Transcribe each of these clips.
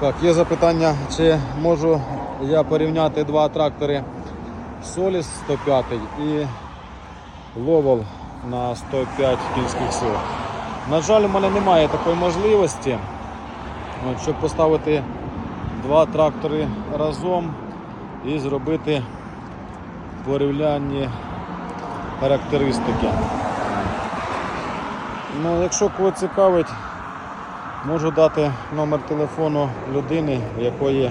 Так, є запитання, чи можу я порівняти два трактори Solis 105 і Ловол на 105 кінських сил. На жаль, у мене немає такої можливості, от, щоб поставити два трактори разом і зробити порівнянні характеристики. Ну, якщо кого цікавить, можу дати номер телефону людини, в якої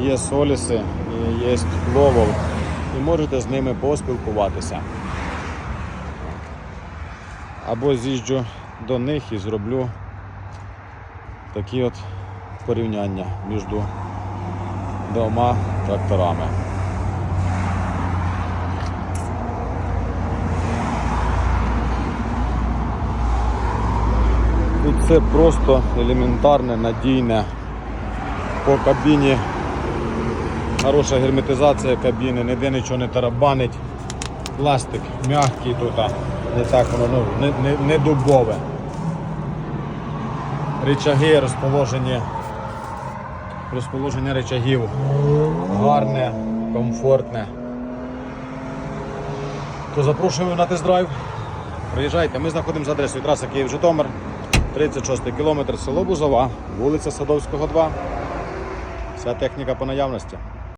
є соліси і є ловол, і можете з ними поспілкуватися. Або з'їжджу до них і зроблю такі от порівняння між двома тракторами. Тут все просто елементарне, надійне. По кабіні хороша герметизація кабіни, ніде нічого не тарабанить. Пластик м'який тут, не так воно ну, не, не, не дубове. Рычаги розположені. Розположення рычагів гарне, комфортне. То запрошую на тест-драйв. Приїжджайте, ми знаходимося за адресою траса Київ-Житомир, 36 кілометр, село Бузова, вулиця Садовського, 2. Вся техніка по наявності.